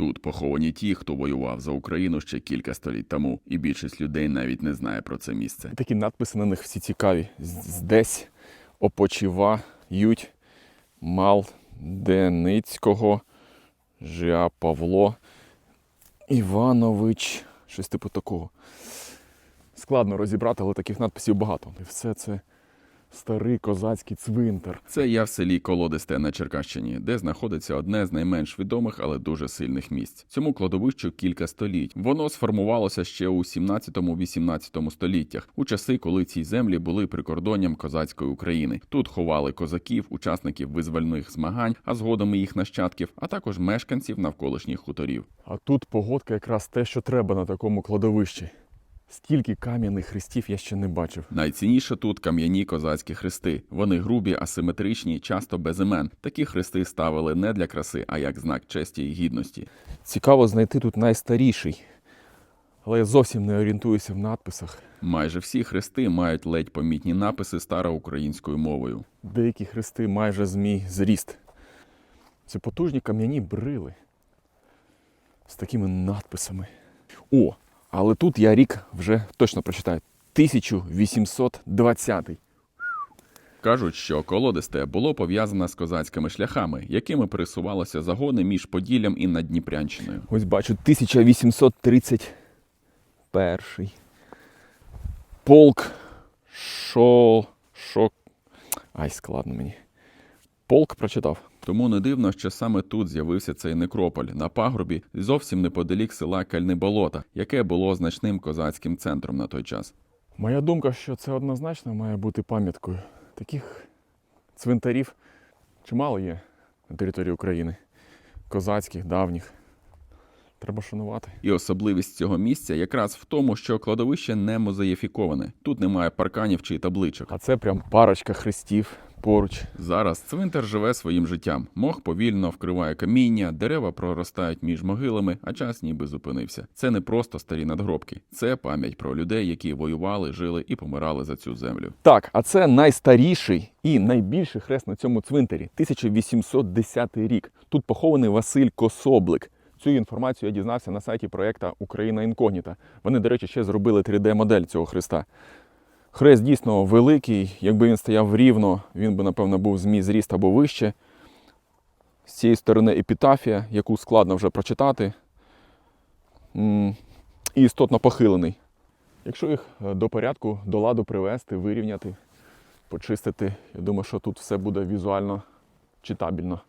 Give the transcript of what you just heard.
Тут поховані ті, хто воював за Україну ще кілька століть тому, і більшість людей навіть не знає про це місце. Такі надписи на них всі цікаві. Здесь опочивають Малденицького Жа Павло Іванович. Щось типу такого. Складно розібрати, але таких надписів багато. І все це старий козацький цвинтар. Це я в селі Колодисте на Черкащині, де знаходиться одне з найменш відомих, але дуже сильних місць. Цьому кладовищу кілька століть. Воно сформувалося ще у 17-18 століттях, у часи, коли ці землі були прикордонням козацької України. Тут ховали козаків, учасників визвольних змагань, а згодом і їх нащадків, а також мешканців навколишніх хуторів. А тут погодка якраз те, що треба на такому кладовищі. Стільки кам'яних хрестів я ще не бачив. Найцінніше тут кам'яні козацькі хрести. Вони грубі, асиметричні, часто без імен. Такі хрести ставили не для краси, а як знак честі і гідності. Цікаво знайти тут найстаріший. Але я зовсім не орієнтуюся в надписах. Майже всі хрести мають ледь помітні написи староукраїнською мовою. Деякі хрести майже з мій зріст. Це потужні кам'яні брили з такими надписами. О, але тут я рік вже точно прочитаю. 1820. Кажуть, що колодисте було пов'язане з козацькими шляхами, якими пересувалися загони між Поділлям і Надніпрянщиною. Ось бачу, 1831. Полк шо... шо... Ай, складно мені. Полк прочитав. Тому не дивно, що саме тут з'явився цей некрополь на пагорбі зовсім неподалік села Кальни Болота, яке було значним козацьким центром на той час. Моя думка, що це однозначно має бути пам'яткою. Таких цвинтарів чимало є на території України. Козацьких, давніх. Треба шанувати. І особливість цього місця якраз в тому, що кладовище не музеїфіковане. Тут немає парканів чи табличок. А це прям парочка хрестів поруч. Зараз цвинтар живе своїм життям. Мох повільно вкриває каміння, дерева проростають між могилами, а час ніби зупинився. Це не просто старі надгробки, це пам'ять про людей, які воювали, жили і помирали за цю землю. Так, а це найстаріший і найбільший хрест на цьому цвинтарі 1810 рік. Тут похований Василь Кособлик. Цю інформацію я дізнався на сайті проєкта Україна інкогніта. Вони, до речі, ще зробили 3D-модель цього хреста. Хрест дійсно великий. Якби він стояв рівно, він би, напевно, був з зріст або вище. З цієї сторони епітафія, яку складно вже прочитати. І істотно похилений. Якщо їх е, до порядку, до ладу привести, вирівняти, почистити, я думаю, що тут все буде візуально читабельно.